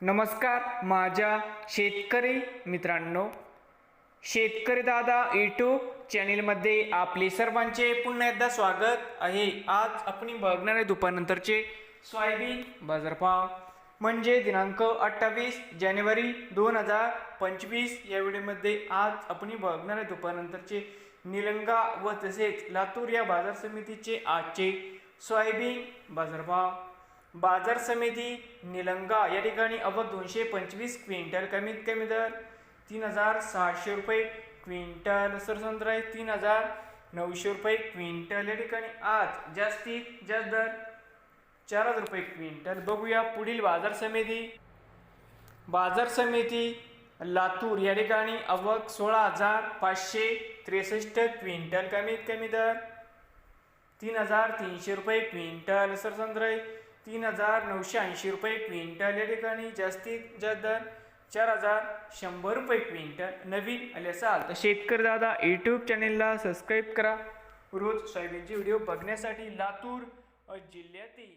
नमस्कार माझ्या शेतकरी मित्रांनो. शेतकरी दादा यूट्यूब चॅनेलमध्ये आपले सर्वांचे पुन्हा एकदा स्वागत आहे. आज आपण बघणार आहे दुपारनंतरचे सोयाबीन बाजारभाव म्हणजे दिनांक अठ्ठावीस जानेवारी दोन हजार पंचवीस. या व्हिडिओमध्ये आज आपण बघणार आहे दुपारनंतरचे निलंगा व तसेच लातूर या बाजार समितीचे आजचे सोयाबीन बाजारभाव. बाजार समिती निलंगा या ठिकाणी अवघ दोनशे पंचवीस क्विंटल कमीत कमी दर तीन हजार सहाशे रुपये क्विंटल. सरसंत्र आहे तीन हजार नऊशे रुपये क्विंटल. या ठिकाणी आज जास्तीत जास्त दर चार हजार रुपये क्विंटल. बघूया पुढील बाजार समिती. बाजार समिती लातूर या ठिकाणी अवघ सोळा हजार पाचशे त्रेसष्ट क्विंटल कमीत कमी दर तीन हजार तीनशे रुपये क्विंटल. सरसंत्र आहे तीन हजार नऊशे ऐंशी रुपये क्विंटल. या ठिकाणी जास्तीत जास्त दर चार हजार शंभर रुपये क्विंटल. नवीन आले असाल तर शेतकरी दादा यूट्यूब चॅनेलला सबस्क्राईब करा. रोज सोयाबीनचे व्हिडिओ बघण्यासाठी लातूर जिल्ह्यातील